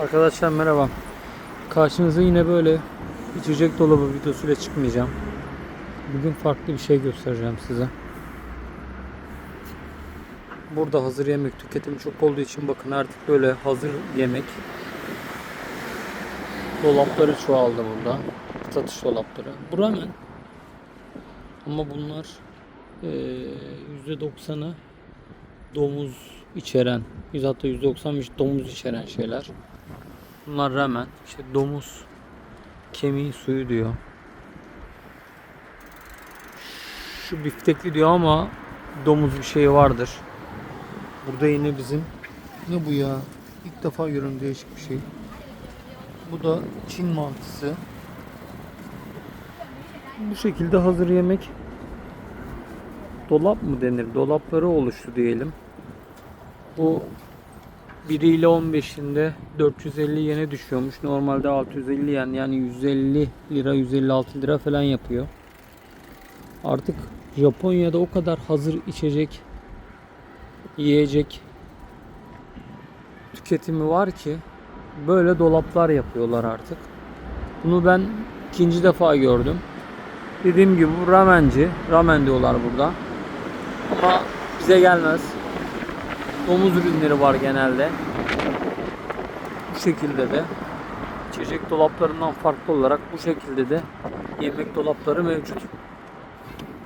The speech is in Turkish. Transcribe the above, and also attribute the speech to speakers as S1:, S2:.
S1: Arkadaşlar merhaba. Karşınıza yine böyle içecek dolabı videosuyla çıkmayacağım. Bugün farklı bir şey göstereceğim size. Burada hazır yemek tüketimi çok olduğu için bakın artık böyle hazır yemek dolapları çoğaldı burada. Satış dolapları. Bu ramen. Ama bunlar eee, %90'ı domuz içeren, hatta %90'mış domuz içeren şeyler. Bunlar ramen, işte domuz kemiği suyu diyor. Şu biftekli diyor ama domuz bir şey vardır. Burada yine bizim ne bu ya? İlk defa görüyorum değişik bir şey. Bu da Çin mantısı. Bu şekilde hazır yemek dolap mı denir? Dolapları oluştu diyelim. Bu 1 ile 15'inde 450 yene düşüyormuş. Normalde 650 yen yani 150 lira 156 lira falan yapıyor. Artık Japonya'da o kadar hazır içecek yiyecek tüketimi var ki böyle dolaplar yapıyorlar artık. Bunu ben ikinci defa gördüm. Dediğim gibi bu ramenci. Ramen diyorlar burada. Ama bize gelmez. Domuz ürünleri var genelde. Bu şekilde de içecek dolaplarından farklı olarak bu şekilde de yemek dolapları mevcut.